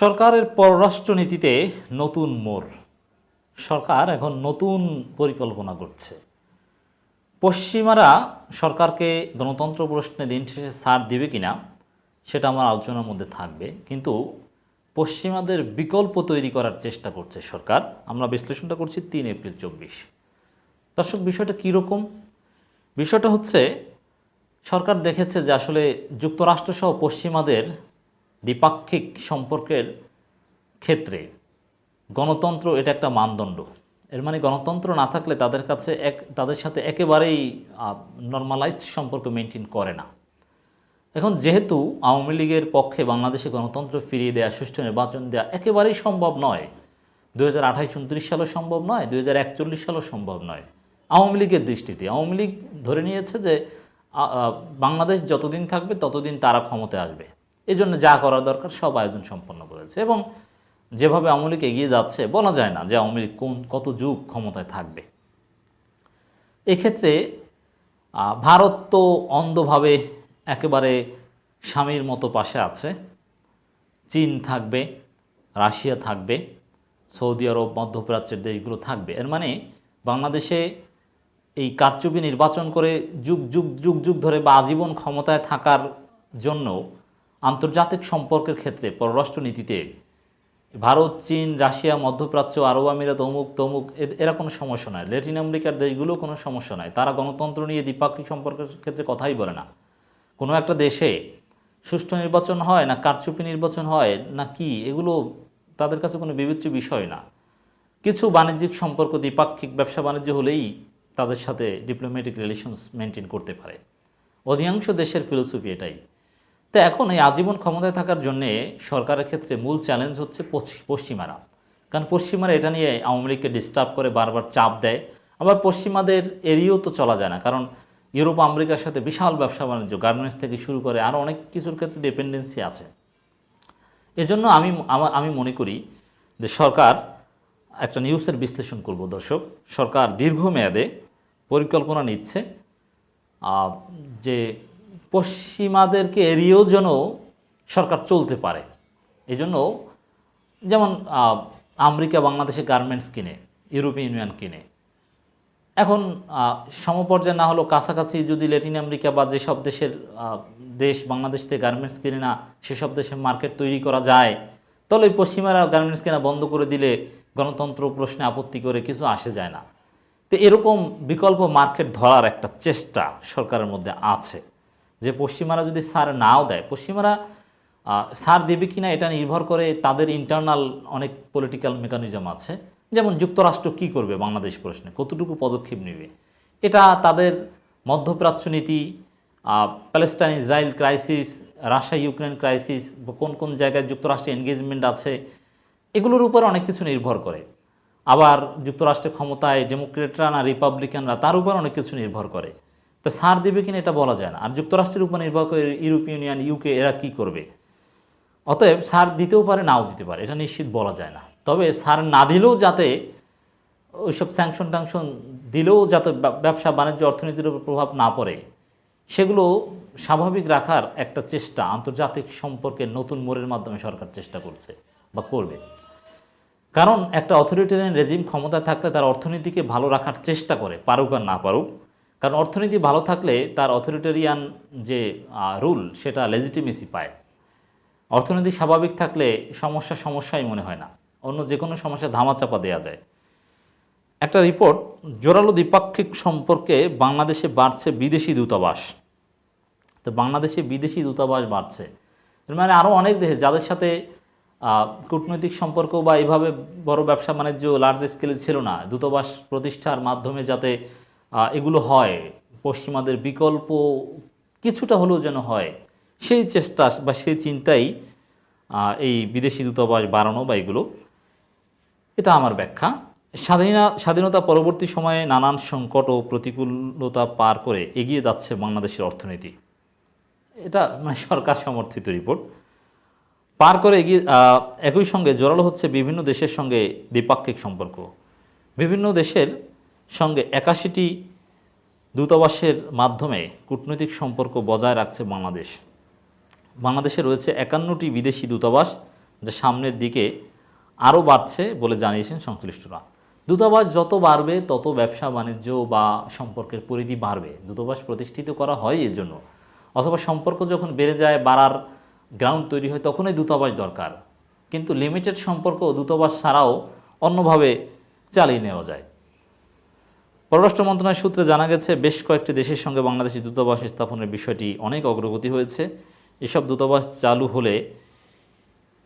সরকারের পররাষ্ট্রনীতিতে নতুন মোড়। সরকার এখন নতুন পরিকল্পনা করছে। পশ্চিমারা সরকারকে গণতন্ত্র প্রশ্নে দিন শেষে ছাড় দিবে কিনা, সেটা আমার আলোচনার মধ্যে থাকবে। কিন্তু পশ্চিমাদের বিকল্প তৈরি করার চেষ্টা করছে সরকার। আমরা বিশ্লেষণটা করছি তিন এপ্রিল চব্বিশ। দর্শক, বিষয়টা কীরকম বিষয়টা হচ্ছে, সরকার দেখেছে যে আসলে যুক্তরাষ্ট্রসহ পশ্চিমাদের দ্বিপাক্ষিক সম্পর্কের ক্ষেত্রে গণতন্ত্র এটা একটা মানদণ্ড। এর মানে গণতন্ত্র না থাকলে তাদের কাছে এক, তাদের সাথে একেবারেই নর্মালাইজড সম্পর্ক মেনটেন করে না। এখন যেহেতু আওয়ামী লীগের পক্ষে বাংলাদেশে গণতন্ত্র ফিরিয়ে দেওয়া সুষ্ঠু নির্বাচন দেওয়া একেবারেই সম্ভব নয় দু হাজার আঠাইশ উনত্রিশ সালও সম্ভব নয় দু হাজার একচল্লিশ সালও সম্ভব নয়। আওয়ামী লীগের দৃষ্টিতে, আওয়ামী লীগ ধরে নিয়েছে যে বাংলাদেশ যতদিন থাকবে ততদিন তারা ক্ষমতায় আসবে। এই জন্য যা করা দরকার সব আয়োজন সম্পন্ন করেছে এবং যেভাবে আওয়ামী লীগ এগিয়ে যাচ্ছে, বলা যায় না যে আওয়ামী লীগ কোন, কত যুগ ক্ষমতায় থাকবে। এক্ষেত্রে ভারত তো অন্ধভাবে একেবারে স্বামীর মতো পাশে আছে। চীন থাকবে, রাশিয়া থাকবে, সৌদি আরব, মধ্যপ্রাচ্যের দেশগুলো থাকবে। এর মানে বাংলাদেশে এই কারচুপি নির্বাচন করে যুগ যুগ যুগ যুগ ধরে বা আজীবন ক্ষমতায় থাকার জন্য আন্তর্জাতিক সম্পর্কের ক্ষেত্রে পররাষ্ট্রনীতিতে ভারত, চীন, রাশিয়া, মধ্যপ্রাচ্য, আরব আমিরাত, অমুক, তমুক এরা কোনো সমস্যা নয়। ল্যাটিন আমেরিকার দেশগুলো কোনো সমস্যা নয়। তারা গণতন্ত্র নিয়ে দ্বিপাক্ষিক সম্পর্কের ক্ষেত্রে কথাই বলে না। কোনো একটা দেশে সুষ্ঠু নির্বাচন হয় না, কারচুপি নির্বাচন হয় না কি, এগুলো তাদের কাছে কোনো বিবেচ্য বিষয় না। কিছু বাণিজ্যিক সম্পর্ক দ্বিপাক্ষিক ব্যবসা বাণিজ্য হলেই তাদের সাথে ডিপ্লোম্যাটিক রিলেশনস মেনটেন করতে পারে। অধিকাংশ দেশের ফিলোসফি এটাই। তো এখন এই আজীবন ক্ষমতায় থাকার জন্যে সরকারের ক্ষেত্রে মূল চ্যালেঞ্জ হচ্ছে পশ্চি- পশ্চিমারা। কারণ পশ্চিমারা এটা নিয়ে আওয়ামী লীগকে ডিস্টার্ব করে বারবার চাপ দেয়। আবার পশ্চিমাদের এড়িয়েও তো চলা যায় না। কারণ ইউরোপ, আমেরিকার সাথে বিশাল ব্যবসা বাণিজ্য, গার্মেন্টস থেকে শুরু করে আরও অনেক কিছুর ক্ষেত্রে ডিপেন্ডেন্সি আছে। এজন্য আমি, আমা- আমি মনে করি যে সরকার একটা নিউজের বিশ্লেষণ করব দর্শক। সরকার দীর্ঘমেয়াদে পরিকল্পনা নিচ্ছে যে পশ্চিমাদেরকে এড়িয়েও যেন সরকার চলতে পারে। এই জন্য যেমন আমেরিকা বাংলাদেশে গার্মেন্টস কিনে ইউরোপিয়ান ইউনিয়ন কিনে। এখন সমপর্যায়ে না হলেও কাছাকাছি যদি ল্যাটিন আমেরিকা বা যেসব দেশের দেশ বাংলাদেশ থেকে গার্মেন্টস কিনে না, সেসব দেশে মার্কেট তৈরি করা যায়, তাহলে ওই পশ্চিমারা গার্মেন্টস কেনা বন্ধ করে দিলে গণতন্ত্র প্রশ্নে আপত্তি করে কিছু আসে যায় না। তো এরকম বিকল্প মার্কেট ধরার একটা চেষ্টা সরকারের মধ্যে আছে। যে পশ্চিমারা যদি সার নাও দেয়, পশ্চিমারা সার দেবে কিনা এটা নির্ভর করে তাদের ইন্টারনাল অনেক পলিটিক্যাল মেকানিজম আছে। যেমন যুক্তরাষ্ট্র কি করবে বাংলাদেশ প্রশ্নে? কতটুকু পদক্ষেপ নেবে? এটা তাদের মধ্যপ্রাচ্য নীতি Palestine Israel crisis Russia Ukraine crisis কোন কোন জায়গায় যুক্তরাষ্ট্রের এনগেজমেন্ট আছে, এগুলোর উপর অনেক কিছু নির্ভর করে। আবার যুক্তরাষ্ট্রের ক্ষমতায় ডেমোক্রেটরা না রিপাবলিকানরা তার উপর অনেক কিছু নির্ভর করে। তো সার দেবে কিনা এটা বলা যায় না। আর যুক্তরাষ্ট্রের উপর নির্ভর করে ইউরোপিয়ান ইউনিয়ন, ইউকে এরা কি করবে? অতএব সার দিতেও পারে, নাও দিতে পারে, এটা নিশ্চিত বলা যায় না। তবে সার না দিলেও যাতে ওইসব স্যাংশন ট্যাংশন দিলেও যাতে ব্যবসা বাণিজ্য অর্থনীতির উপর প্রভাব না পড়ে, সেগুলো স্বাভাবিক রাখার একটা চেষ্টা, আন্তর্জাতিক সম্পর্কে নতুন মোড়ের মাধ্যমে সরকার চেষ্টা করছে বা করবে। কারণ একটা অথরিটেরিয়ান রেজিম ক্ষমতায় থাকলে তার অর্থনীতিকে ভালো রাখার চেষ্টা করে, পারুক আর না পারুক কারণ অর্থনীতি ভালো থাকলে তার অথরিটেরিয়ান যে রুল সেটা লেজিটিমেসি পায়। অর্থনীতি স্বাভাবিক থাকলে সমস্যা সমস্যাই মনে হয় না। অন্য যে কোনো সমস্যা ধামাচাপা দেওয়া যায়। একটা রিপোর্ট জোরালো দ্বিপাক্ষিক সম্পর্কে বাংলাদেশে বাড়ছে বিদেশি দূতাবাস। তো বাংলাদেশে বিদেশি দূতাবাস বাড়ছে। মানে আরও অনেক দেশে যাদের সাথে কূটনৈতিক সম্পর্ক বা এইভাবে বড় ব্যবসা বাণিজ্য লার্জ স্কেলে ছিল না, দূতাবাস প্রতিষ্ঠার মাধ্যমে যাতে এগুলো হয়। পশ্চিমাদের বিকল্প কিছুটা হলেও যেন হয়। সেই চেষ্টা বা সেই চিন্তাই এই বিদেশি দূতাবাস বাড়ানো বা এগুলো। এটা আমার ব্যাখ্যা। স্বাধীনা, স্বাধীনতা পরবর্তী সময়ে নানান সংকট ও প্রতিকূলতা পার করে এগিয়ে যাচ্ছে বাংলাদেশের অর্থনীতি। এটা মানে সরকার সমর্থিত রিপোর্ট। পার করে এগিয়ে একই সঙ্গে জোরালো হচ্ছে বিভিন্ন দেশের সঙ্গে দ্বিপাক্ষিক সম্পর্ক। বিভিন্ন দেশের সঙ্গে একাশিটি দূতাবাসের মাধ্যমে কূটনৈতিক সম্পর্ক বজায় রাখছে বাংলাদেশ। বাংলাদেশে রয়েছে একান্নটি বিদেশি দূতাবাস যা সামনের দিকে আরও বাড়ছে বলে জানিয়েছেন সংশ্লিষ্টরা। দূতাবাস যত বাড়বে, তত ব্যবসা বাণিজ্য বা সম্পর্কের পরিধি বাড়বে। দূতাবাস প্রতিষ্ঠিত করা হয় এর জন্য। অথবা সম্পর্ক যখন বেড়ে যায়, বাড়ার গ্রাউন্ড তৈরি হয়, তখনই দূতাবাস দরকার। কিন্তু লিমিটেড সম্পর্ক দূতাবাস ছাড়াও অন্যভাবে চালিয়ে নেওয়া যায়। পররাষ্ট্র মন্ত্রণালয় সূত্রে জানা গেছে, বেশ কয়েকটি দেশের সঙ্গে বাংলাদেশি দূতাবাস স্থাপনের বিষয়টি অনেক অগ্রগতি হয়েছে। এসব দূতাবাস চালু হলে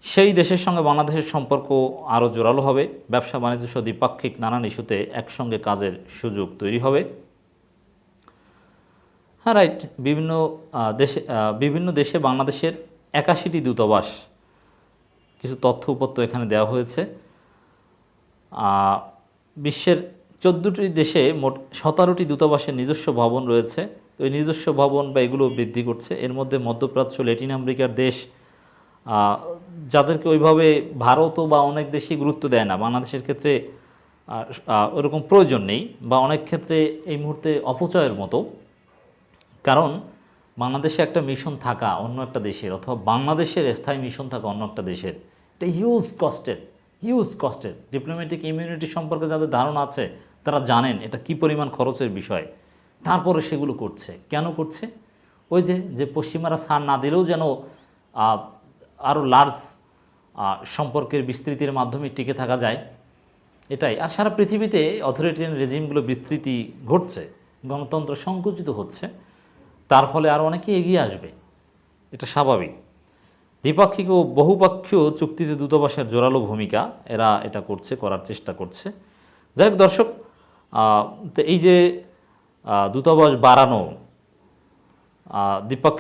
সেই দেশের সঙ্গে বাংলাদেশের সম্পর্ক আরও জোরালো হবে। ব্যবসা বাণিজ্য সহ দ্বিপাক্ষিক নানান ইস্যুতে একসঙ্গে কাজের সুযোগ তৈরি হবে। হ্যাঁ রাইট, বিভিন্ন দেশে বিভিন্ন দেশে বাংলাদেশের একাশিটি দূতাবাস কিছু তথ্য উপত্য এখানে দেওয়া হয়েছে। বিশ্বের চোদ্দোটি দেশে মোট সতেরোটি দূতাবাসের নিজস্ব ভবন রয়েছে। তো এই নিজস্ব ভবন বা এগুলো বৃদ্ধি করছে। এর মধ্যে মধ্যপ্রাচ্য, ল্যাটিন আমেরিকার দেশ যাদেরকে ওইভাবে ভারতও বা অনেক দেশই গুরুত্ব দেয় না। বাংলাদেশের ক্ষেত্রে ওরকম প্রয়োজন নেই বা অনেক ক্ষেত্রে এই মুহূর্তে অপচয়ের মতো। কারণ বাংলাদেশে একটা মিশন থাকা অন্য একটা দেশের অথবা বাংলাদেশের স্থায়ী মিশন থাকা অন্য একটা দেশের, এটা হিউজ কস্টের হিউজ কস্টের ডিপ্লোম্যাটিক ইমিউনিটি সম্পর্কে যাদের ধারণা আছে তারা জানেন এটা কি পরিমাণ খরচের বিষয়। তারপরে সেগুলো করছে। কেন করছে? ওই যে যে পশ্চিমারা সার না দিলেও যেন আরও লার্জ সম্পর্কের বিস্তৃতির মাধ্যমে টিকে থাকা যায়, এটাই। আর সারা পৃথিবীতে অথরিটিয়ান রেজিমগুলো বিস্তৃতি ঘটছে, গণতন্ত্র সংকুচিত হচ্ছে, তার ফলে আরও অনেকে এগিয়ে আসবে। এটা স্বাভাবিক। দ্বিপাক্ষিক ও বহুপাক্ষীয় চুক্তিতে দূতাবাসের জোরালো ভূমিকা, এরা এটা করছে, করার চেষ্টা করছে। যাই হোক দর্শক তো এই যে দূতাবাস বাড়ানো দ্বিপাক্ষ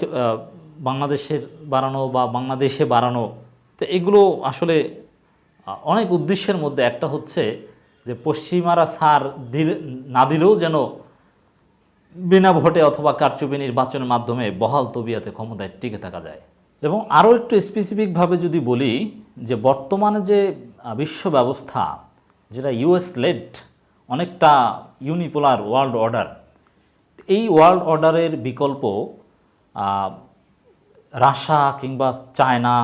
বাংলাদেশের বাড়ানো বা বাংলাদেশে বাড়ানো, তো এগুলো আসলে অনেক উদ্দেশ্যের মধ্যে একটা হচ্ছে যে পশ্চিমারা সার দিলে, না দিলেও যেন বিনা ভোটে অথবা কারচুপি নির্বাচনের মাধ্যমে বহাল তবিয়াতে ক্ষমতায় টিকে থাকা যায়। এবং আরও একটু স্পেসিফিকভাবে যদি বলি যে বর্তমানে যে বিশ্ব ব্যবস্থা, যেটা ইউএস লেড অনেকটা ইউনিপোলার ওয়ার্ল্ড অর্ডার এই ওয়ার্ল্ড অর্ডারের বিকল্প রাশা কিংবা চায়না,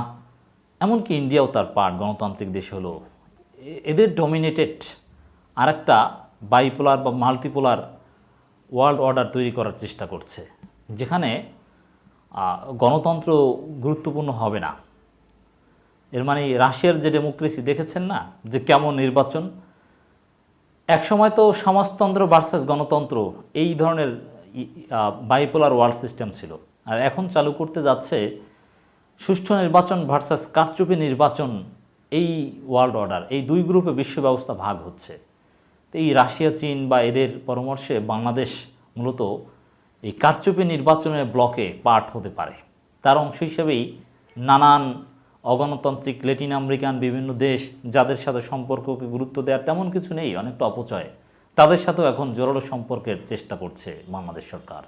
এমনকি ইন্ডিয়াও তার পার্ট গণতান্ত্রিক দেশ হলো। এদের ডমিনেটেড আরেকটা বাইপোলার বা মাল্টিপোলার ওয়ার্ল্ড অর্ডার তৈরি করার চেষ্টা করছে, যেখানে গণতন্ত্র গুরুত্বপূর্ণ হবে না। এর মানে রাশিয়ার যে ডেমোক্রেসি দেখেছেন না? যে কেমন নির্বাচন একসময় তো সমাজতন্ত্র ভার্সাস গণতন্ত্র, এই ধরনের বাইপোলার ওয়ার্ল্ড সিস্টেম ছিল। আর এখন চালু করতে যাচ্ছে সুষ্ঠু নির্বাচন ভার্সাস কারচুপি নির্বাচন এই ওয়ার্ল্ড অর্ডার এই দুই গ্রুপে বিশ্ব ব্যবস্থা ভাগ হচ্ছে। তো এই রাশিয়া, চীন বা এদের পরামর্শে বাংলাদেশ মূলত এই কারচুপি নির্বাচনের ব্লকে পার্ট হতে পারে। তার অংশ হিসেবেই নানান অগণতান্ত্রিক লেটিন আমেরিকান বিভিন্ন দেশ যাদের সাথে সম্পর্ককে গুরুত্ব দেওয়ার তেমন কিছু নেই, অনেকটা অপচয়। তাদের সাথেও এখন জোরালো সম্পর্কের চেষ্টা করছে বাংলাদেশ সরকার।